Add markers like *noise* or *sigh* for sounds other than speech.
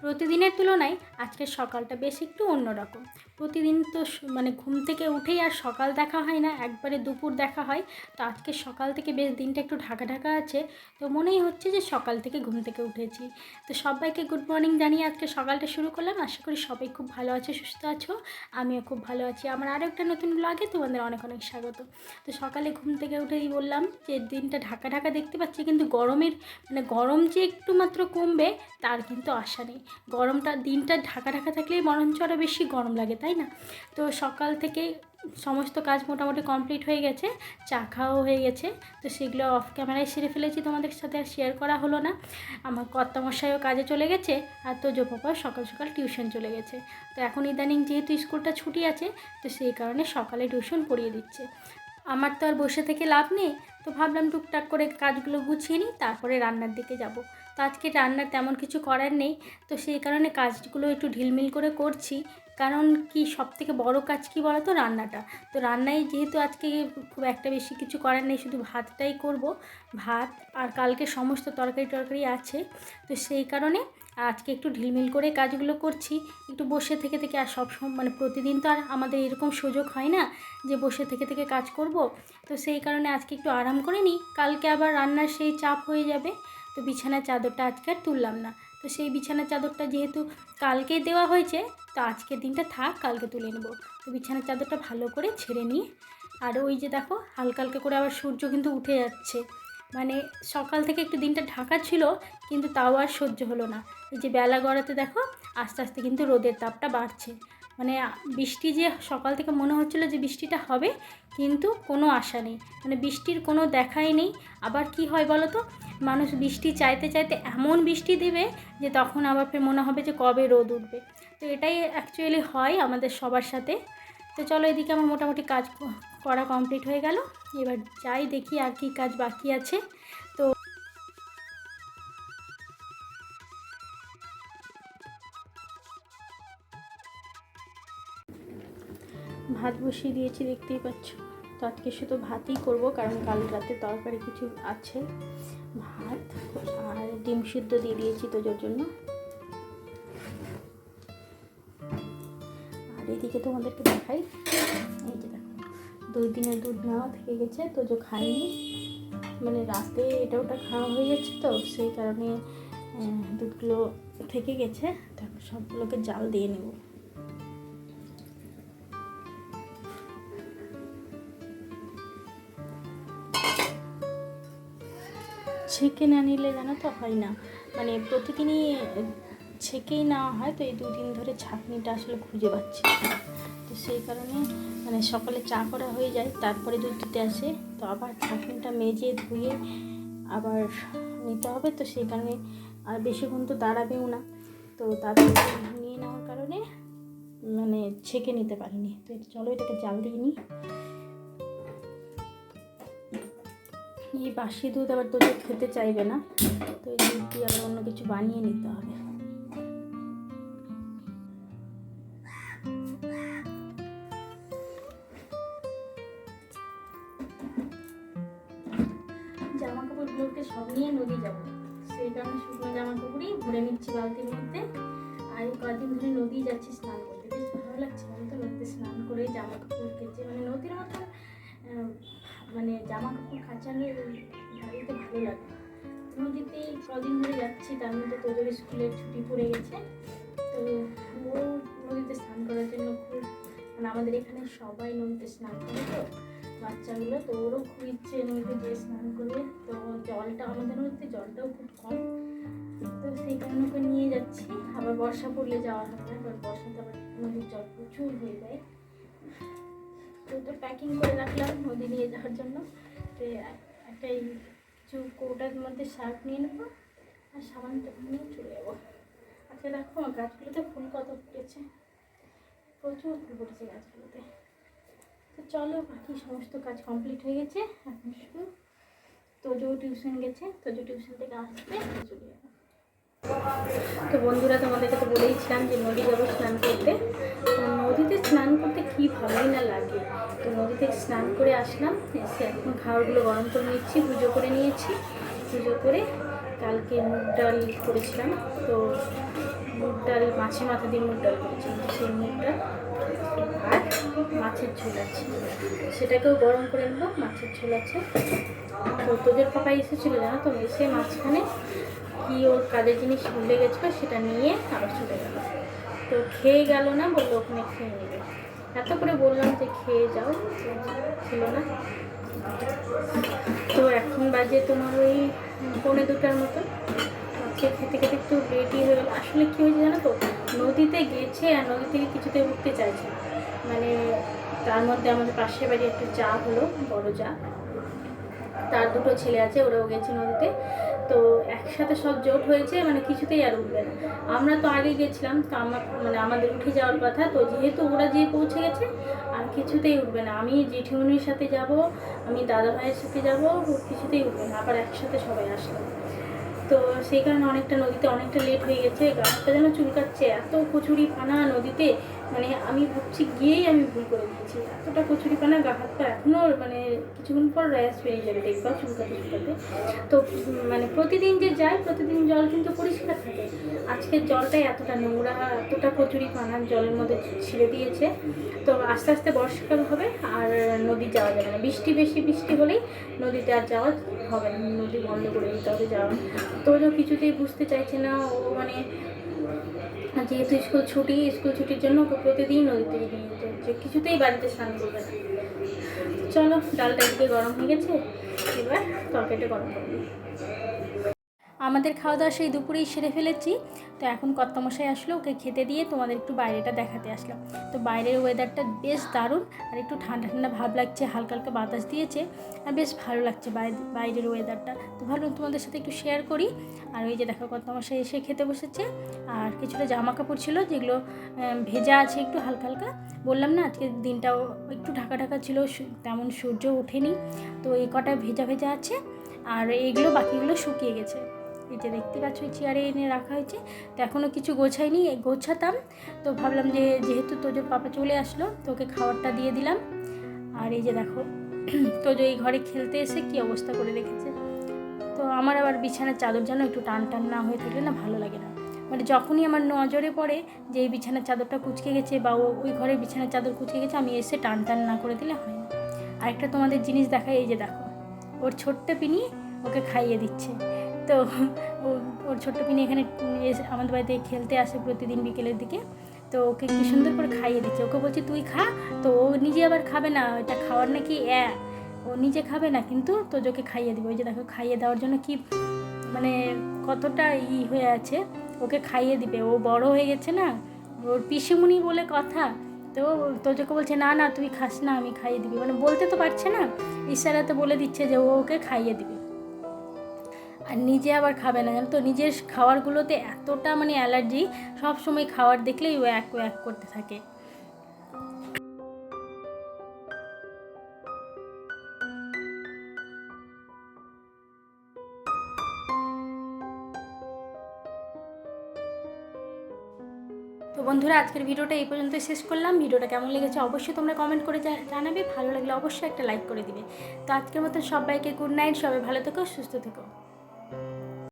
প্রতিদিনের তুলনায় আজকের সকালটা বেশ একটু অন্যরকম। প্রতিদিন তো মানে ঘুম থেকে উঠেই আর সকাল দেখা হয় না, একবারে দুপুর দেখা হয়। তো আজকে সকাল থেকে বেশ দিনটা একটু ঢাকা ঢাকা আছে। তো মনেই হচ্ছে যে সকাল থেকে ঘুম থেকে উঠেছি। তো সবাইকে গুড মর্নিং জানিয়ে আজকে সকালটা শুরু করলাম। আশা করি সবাই খুব ভালো আছে, সুস্থ আছো। আমিও খুব ভালো আছি। আমার আরও একটা নতুন ব্লগে তোমাদের অনেক অনেক স্বাগত। তো সকালে ঘুম থেকে উঠেই বললাম যে দিনটা ঢাকা ঢাকা দেখতে পাচ্ছি, কিন্তু গরমের মানে গরম যে একটু মাত্র কমবে, তার কিন্তু আশা নেই। গরমটা, দিনটা ঢাকা ঢাকা থাকলেই বরঞ্চ আরও বেশি গরম লাগে, তাই না? তো সকাল থেকে সমস্ত কাজ মোটামুটি কমপ্লিট হয়ে গেছে, চা খাওয়াও হয়ে গেছে, তো সেগুলো অফ ক্যামেরায় সেরে ফেলেছি, তোমাদের সাথে আর শেয়ার করা হলো না। আমার কর্তামশাইও কাজে চলে গেছে, আর তোজো পাপাও সকাল সকাল টিউশন চলে গেছে। তো এখন ইদানিং যেহেতু স্কুলটা ছুটি আছে, তো সেই কারণে সকালে টিউশন পড়িয়ে দিচ্ছে। আমার তো আর বসে থেকে লাভ নেই, তো ভাবলাম টুকটাক করে কাজগুলো গুছিয়ে নিই, তারপরে রান্নার দিকে যাব। তো আজকে রান্নার তেমন কিছু করার নেই। তো সেই কারণে কাজগুলো একটু ঢিলমিল করে করছি। কারণ কি সব থেকে বড়ো কাজ কি বলো তো রান্নাটা। তো রান্নায় যেহেতু আজকে খুব একটা বেশি কিছু করার নেই, শুধু ভাতটাই করব। ভাত আর কালকে সমস্ত তরকারি টরকারি আছে। তো সেই কারণে আজকে একটু ঢিলমিল করে কাজগুলো করছি। একটু বসে থেকে থেকে আর সব সময় মানে প্রতিদিন তো আর আমাদের এরকম সুযোগ হয় না যে বসে থেকে থেকে কাজ করব। তো সেই কারণে আজকে একটু আরাম করে নিই। কালকে আবার রান্নার সেই চাপ হয়ে যাবে। তো বিছানার চাদরটা আজকে আর তুললাম না। তো সেই বিছানার চাদরটা যেহেতু কালকে দেওয়া হয়েছে, তো আজকের দিনটা থাক, কালকে তুলে নেব। তো বিছানার চাদরটা ভালো করে ছেড়ে নিয়ে আর ওই যে দেখো হালকা হালকা করে আবার সূর্য কিন্তু উঠে যাচ্ছে। মানে সকাল থেকে একটু দিনটা ঢাকা ছিল, কিন্তু তাও আর সহ্য হলো না। এই যে বেলা গড়াতে দেখো, আস্তে আস্তে কিন্তু রোদের তাপটা বাড়ছে। মানে বৃষ্টি যে সকাল থেকে মনে হচ্ছিল যে বৃষ্টিটা হবে, কিন্তু কোনো আশা নেই। মানে বৃষ্টির কোনো দেখাই নেই। আবার কি হয় বলো তো? মানুষ বৃষ্টি চাইতে চাইতে এমন বৃষ্টি দেবে যে তখন আবার ফের মনে হবে যে কবে রোদ উঠবে। তো এটাই অ্যাকচুয়ালি হয় আমাদের সবার সাথে। তো চলো এদিকে আমার মোটামুটি কাজ করা কমপ্লিট হয়ে গেল। এবার যাই দেখি আর কি কাজ বাকি আছে। বসিয়ে দিয়েছি, দেখতেই পাচ্ছ। তো আজকে শুধু ভাতই করব, কারণ কাল রাতে তরকারি কিছু আছে। ভাত আর ডিম সিদ্ধ দিয়ে দিয়েছি তোজোর জন্য। আর এদিকে তোমাদেরকে দেখাই। এই যে দেখো, দুই দিনের দুধ নেওয়া থেকে গেছে তোজো খাইনি। মানে রাতে এটা ওটা খাওয়া হয়ে যাচ্ছে তো, সেই কারণে দুধগুলো থেকে গেছে। তারপর সবগুলোকে জাল দিয়ে নেব। ছেঁকে না নিলে জানো তো হয় না। মানে প্রতিদিনই ছেঁকেই নেওয়া হয়, তো এই দুদিন ধরে ছাঁকনিটা আসলে খুঁজে পাচ্ছি তো সেই কারণে মানে সকালে চা করা হয়ে যায়, তারপরে দুধ দিতে আসে, তো আবার ছাঁকনিটা মেজে ধুয়ে আবার নিতে হবে, তো সেই কারণে আর বেশিক্ষণ তো দাঁড়াবেও না। তো তাড়াতাড়ি নিয়ে নেওয়ার কারণে মানে ছেঁকে নিতে পারিনি। তো চলো এটাকে জাল দিয়ে নিই। এই বাসি দুধ আবার তোদের খেতে চাইবে না তো এই দুধ দিয়ে আবার অন্য কিছু বানিয়ে নিতে হবে। জামা কাপড়গুলোকে সব নিয়ে নদী যাব। সেই কারণে শুকনো জামা কাপড়ই ভরে নিচ্ছি বালতির মধ্যে। আর এই কদিন ধরে নদী যাচ্ছি স্নান করতে। বেশ ভালো লাগছে আমি তো নদীতে স্নান করে জামা কাপড় কেচে। মানে নদীর মতো আহ, মানে জামা কাপড় কাচানো বাড়িতে ভালো লাগে। নদীতে কদিন ধরে যাচ্ছি তার মধ্যে তোদের স্কুলের ছুটি পড়ে গেছে। তো ও নদীতে স্নান করার জন্য খুব মানে আমাদের এখানে সবাই নদীতে স্নান করে তো, বাচ্চাগুলো, তো ওরও খুব ইচ্ছে নদীতে গিয়ে স্নান করবে। তো জলটা আমাদের নদীতে জলটাও খুব কম। তো সেই কারণে ওকে নিয়ে যাচ্ছি। আবার বর্ষা পড়লে যাওয়া হবে না, কারণ বর্ষাতে আবার নদীর জল প্রচুর হয়ে যায়। ওটা প্যাকিং করে রাখলাম নদী নিয়ে যাওয়ার জন্য। তো একটা এই কিছু কৌটার মধ্যে শার্ট নিয়ে নেব আর সাবানটা নিয়ে চলে যাব। আচ্ছা দেখো গাছগুলোতে ফুল কত ফুটেছে? প্রচুর ফুল ফুটেছে গাছগুলোতে। তো চলো, বাকি সমস্ত কাজ কমপ্লিট হয়ে গেছে। এখন শুধু তোজো টিউশন গেছে, তোজো টিউশন থেকে আসবে চলে যাব তো বন্ধুরা, তোমাদেরকে তো বলেইছিলাম যে নদী যাব স্নান করতে। তো নদীতে স্নান করতে কী ভালোই না লাগে। তো নদীতে স্নান করে আসলাম, এসে এখন খাবারগুলো গরম করে নিচ্ছি, পুজো করে নিয়েছি। পুজো করে কালকে মুগ ডাল করেছিলাম, তো মুগ ডাল, মাছের মাথা দিয়ে মুগ ডাল করেছিলাম সেই মুগ ডাল আর মাছের ঝোল আছে। সেটাকেও গরম করে নেব মাছের ঝোল আছে। তো তোদের পাপাই এসেছিল জানো তো, এসে মাঝখানে কি ওর কাজের জিনিস ভুলে গেছিল সেটা নিয়ে আবার চলে গেল। তো খেয়ে গেল না বলল ওখানে খেয়ে নেবে। এত করে বললাম যে খেয়ে যাও ছিল না। তো এখন বাজে তোমার ওই পৌনে দুটার মতো আজকে খেতে খেতে একটু রেডি হয়ে গেল। আসলে কী হয়েছে জানো তো? নদীতে গেছে আর নদী থেকে কিছুতে উঠতে চাইছে মানে তার মধ্যে আমাদের পাশের বাড়ি একটা চা হলো, বড় চা। তার দুটো ছেলে আছে, ওরাও গেছে নদীতে। তো একসাথে সব জোট হয়েছে মানে কিছুতেই আর উঠবে না। আমরা তো আগে গেছিলাম, তো আমার মানে আমাদের উঠে যাওয়ার কথা। তো যেহেতু ওরা যেয়ে পৌঁছে গেছে, আর কিছুতেই উঠবে না। আমি জেঠিমনির সাথে যাব, আমি দাদা ভাইয়ের সাথে যাব, কিছুতেই উঠবে না। আবার একসাথে সবাই আসলাম তো সেই কারণে অনেকটা নদীতে অনেকটা লেট হয়ে গেছে। গাছটা যেন চুলকাচ্ছে। এত কচুরি পানা নদীতে। মানে আমি ভাবছি গিয়েই আমি ভুল করে দিয়েছি। এতটা কচুরি পানা গা হাত পা এখনও মানে কিছুক্ষণ পর র্যাশ বেরিয়ে যাবে দেখবা চুলকাতে চুলকাতে তো মানে প্রতিদিন যে যায় প্রতিদিন জল কিন্তু পরিষ্কার থাকে। আজকের জলটাই এতটা নোংরা, এতটা কচুরি পানা জলের মধ্যে ছেড়ে দিয়েছে। তো আস্তে আস্তে বর্ষাকাল হবে আর নদী যাওয়া যাবে না। বৃষ্টি বেশি, বৃষ্টি হলেই নদীতে আর যাওয়া হবে না। নদী বন্ধ করে দিতে হবে যাওয়া। তো কিছুতেই বুঝতে চাইছে না। ও মানে যেহেতু স্কুল ছুটি, স্কুল ছুটির জন্য ওকে প্রতিদিন নদীতে নিয়ে হচ্ছে কিছুতেই বাড়িতে স্নান করবে না। চলো, ডালটা একটু গরম হয়ে গেছে, এবার তরকারিটা গরম করব আমাদের খাওয়া দাওয়া সেই দুপুরেই সেরে ফেলেছি। তো এখন কর্তামশাই আসলো, ওকে খেতে দিয়ে তোমাদের একটু বাইরেটা দেখাতে আসলাম। তো বাইরের ওয়েদারটা বেশ দারুণ, আর একটু ঠান্ডা ঠান্ডা ভাব লাগছে, হালকা হালকা বাতাস দিয়েছে, আর বেশ ভালো লাগছে বাইরে বাইরের ওয়েদারটা তো ভাবলাম তোমাদের সাথে একটু শেয়ার করি। আর ওই যে দেখো কর্তামশাই এসে খেতে বসেছে, আর কিছুটা জামা কাপড় ছিল, যেগুলো ভেজা আছে একটু হালকা হালকা। বললাম না আজকে দিনটাও একটু ঢাকা ঢাকা ছিল তেমন সূর্য ওঠেনি। তো এই কটা ভেজা ভেজা আছে, আর এইগুলো বাকিগুলো শুকিয়ে গেছে। এই যে দেখতে পাচ্ছ ওই চেয়ারে এনে রাখা হয়েছে। তো এখনও কিছু গোছাইনি এই গোছাতাম। তো ভাবলাম যে যেহেতু তোজোর পাপা চলে আসলো, তো ওকে খাবারটা দিয়ে দিলাম। আর এই যে দেখো, *clears throat* তোজো এই ঘরে খেলতে এসে কি অবস্থা করে রেখেছে। তো আমার আবার বিছানার চাদর যেন একটু টান টান না হয়ে থাকলে না ভালো লাগে না। মানে যখনই আমার নজরে পড়ে যে এই বিছানার চাদরটা কুচকে গেছে বা ওই ঘরের বিছানার চাদর কুচকে গেছে, আমি এসে টান টান না করে দিলে হয় না। আরেকটা তোমাদের জিনিস দেখাই, এই যে দেখো, ওর ছোট্ট পিনি ওকে খাইয়ে দিচ্ছে। তো ওর ছোট্ট পিনি এখানে এসে আমাদের বাড়িতে খেলতে আসে প্রতিদিন বিকেলের দিকে। তো ওকে কি সুন্দর করে খাইয়ে দিচ্ছে। ওকে বলছি, তুই খা। তো ও নিজে আবার খাবে না, এটা খাওয়ার নাকি অ্যা। ও নিজে খাবে না, কিন্তু তোজোকে খাইয়ে দিবে। ওই যে দেখো, খাইয়ে দেওয়ার জন্য কি মানে কতটা ই হয়ে আছে, ওকে খাইয়ে দিবে। ও বড় হয়ে গেছে না, ওর পিসিমুনি বলে কথা। তো তোজোকে বলছে, না না, তুই খাস না, আমি খাইয়ে দিবি। মানে বলতে তো পারছে না, ইশারাতে বলে দিচ্ছে যে ও ওকে খাইয়ে দিবে। আর নিজে আবার খাবে না, জানো তো? নিজের খাবারগুলোতে এতটা মানে অ্যালার্জি সব সময় খাবার দেখলেই ও এক এক করতে থাকে। তো বন্ধুরা, আজকের ভিডিওটা এই পর্যন্ত শেষ করলাম। ভিডিওটা কেমন লেগেছে অবশ্যই তোমরা কমেন্ট করে জানাবে। ভালো লাগলে অবশ্যই একটা লাইক করে দিবে। তো আজকের মতো সবাইকে গুড নাইট সবাই ভালো থেকো, সুস্থ থেকো।